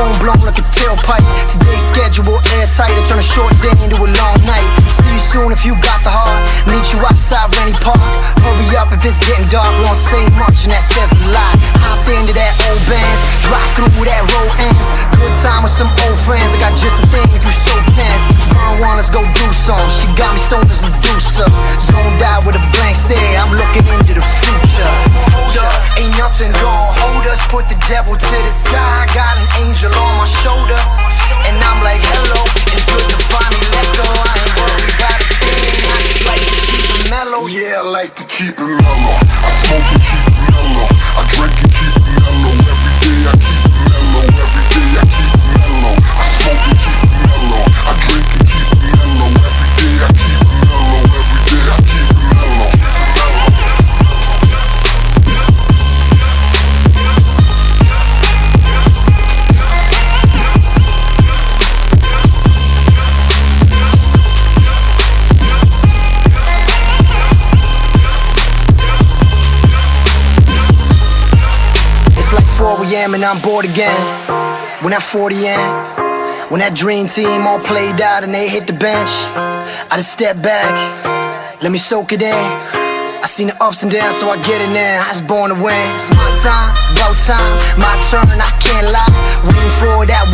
phone blown like a tailpipe. Today's schedule airtight. I turn a short day into a long night. See you soon if you got the heart. Meet you outside Rennie Park. Hurry up if it's getting dark. We don't say much and that says a lot. Hop into that old bands. Drive through that road ends. Good time with some old friends. I got just a thing if you so tense. Burn one, let's go do some. She got me stoned as Medusa. Zoned out with a blank stare. I'm looking into the to the side. Got an angel on my shoulder. And I'm like, hello, it's good to me. Let go, I ain't worried about a thing. I just like to keep it mellow. Yeah, I like to keep it mellow. I smoke and keep a.m. and I'm bored again. When that 40 in, when that dream team all played out and they hit the bench, I just step back, let me soak it in. I seen the ups and downs, so I get it now. I was born to win. It's my time, about time, my turn. I can't lie. Waiting for that.